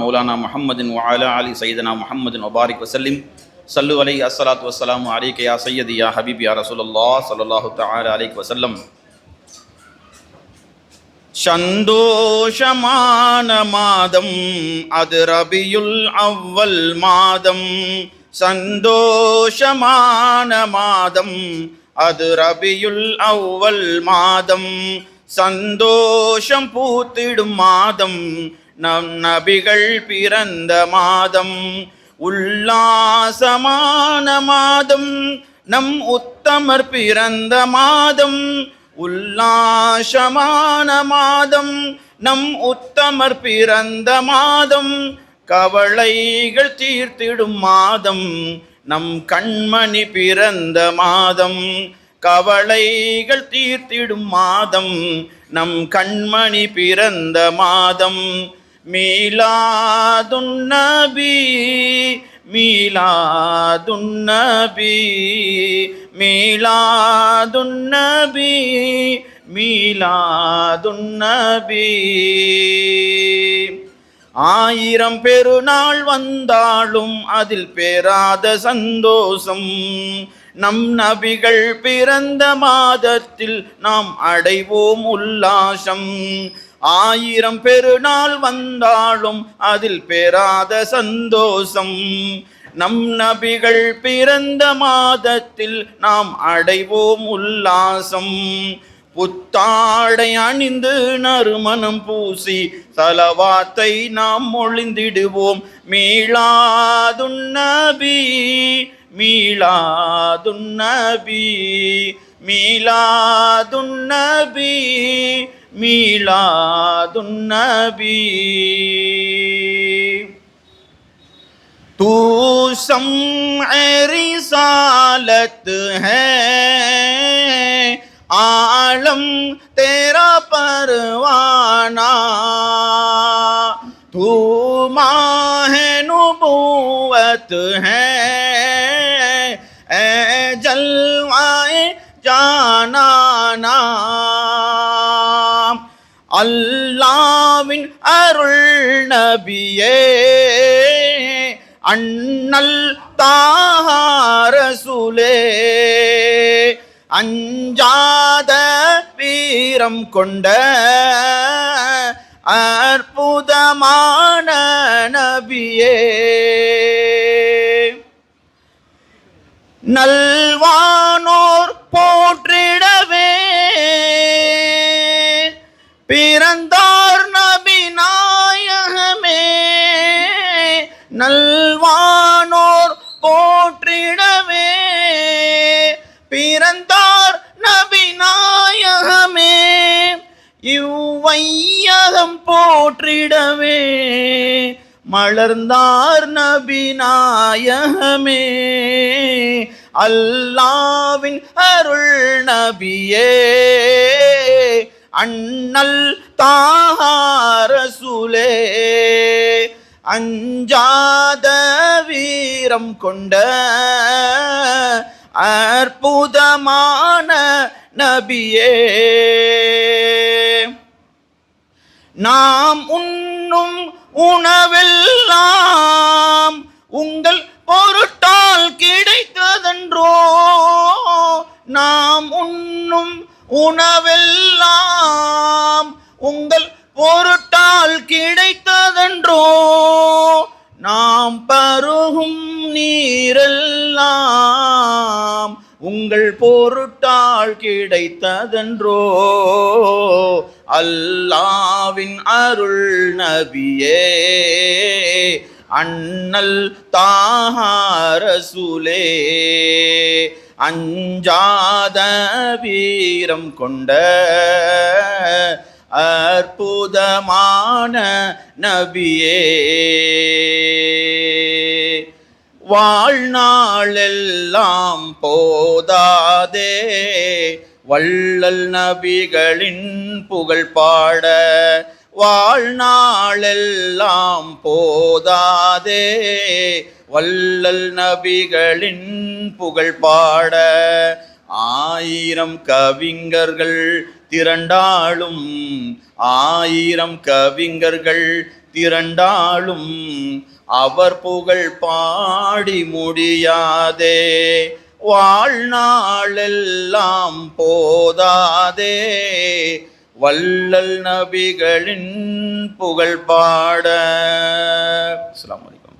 மௌலானா முஹம்மதின் வாலா அலி சைதனா முஹம்மதின் ஒபாரிக் வசல்லிம் சல்லு அலை அஸ்லாத் வசலாம் அலிக் யா சையது யா ஹபீப் யா ரசூலுல்லா சல்லாஹு தாலா அலிக் வசல்லம் சந்தோஷமான மாதம் அது ரபியுல் அவ்வல் மாதம். சந்தோஷமான மாதம் அது ரபியுல் அவ்வல் மாதம். சந்தோஷம் பூத்திடும் மாதம் நம் நபிகள் பிறந்த மாதம் உல்லாசமான மாதம். நம் உத்தமர் பிறந்த மாதம் உல்லாசமான மாதம். நம் உத்தமர் பிறந்த மாதம் கவலைகள் தீர்த்திடும் மாதம். நம் கண்மணி பிறந்த மாதம் கவலைகள் தீர்த்திடும் மாதம். நம் கண்மணி பிறந்த மாதம் மீலாதுன்னபி மீலாதுன்னபி மீலாதுன்னபி மீலாதுன்னபி. ஆயிரம் பெருநாள் வந்தாலும் அதில் பெறாத சந்தோஷம். நம் நபிகள் பிறந்த மாதத்தில் நாம் அடைவோம் உல்லாசம். ஆயிரம் பெருநாள் வந்தாலும் அதில் பெறாத சந்தோஷம். நம் நபிகள் பிறந்த மாதத்தில் நாம் அடைவோம் உல்லாசம். புத்தாடை அணிந்து நறுமணம் பூசி தலவாத்தை நாம் மொழிந்திடுவோம் மீளாதுன்னபி மீளாதுன்னபி மீளாதுன்னபி میلاد النبی تو سمع رسالت ہے، عالم تیرا پروانہ. تو ماہ نبوت ہے، اے جلوائے جانانا. அல்லாவின் அருள் நபியே அண்ணல் தாரசுலே அஞ்சாத வீரம் கொண்ட அற்புதமான நபியே. நல் நல்வானோர் போற்றிடவே. பிறந்தார் நபி நாயகமே இவ்வையகம் போற்றிடவே. மலர்ந்தார் நபி நாயகமே அல்லாவின் அருள் நபியே. அண்ணல் தாரசுலே அஞ்சாத வீரம் கொண்ட அற்புதமான நபியே. நாம் உண்ணும் உணவெல்லாம் உங்கள் பொருட்டால் கிடைத்ததென்றோ நாம் உண்ணும் உணவெல்லாம் உங்கள் பொருட்டால் கிடைத்ததென்றோ நாம் பருகும் நீரெல்லாம் உங்கள் பொருட்டால் கிடைத்ததென்றோ அல்லாவின் அருள் நபியே அண்ணல் தாரசுலே அஞ்சாத வீரம் கொண்ட அற்புதமான நபியே. வாழ்நாளெல்லாம் போதாதே. வள்ளல் நபிகளின் புகழ் பாட. வாழ்நாளெல்லாம் போதாதே. வள்ளல் நபிகளின் புகழ் பாட. ஆயிரம் கவிஞர்கள் திரண்டாலும் ஆயிரம் கவிஞர்கள் திரண்டாலும் அவர் புகழ் பாடி முடியாதே. வாழ்நாளெல்லாம் போதாதே. வள்ளல் நபிகளின் புகழ் பாட. அஸ்ஸலாமு வலைக்கம்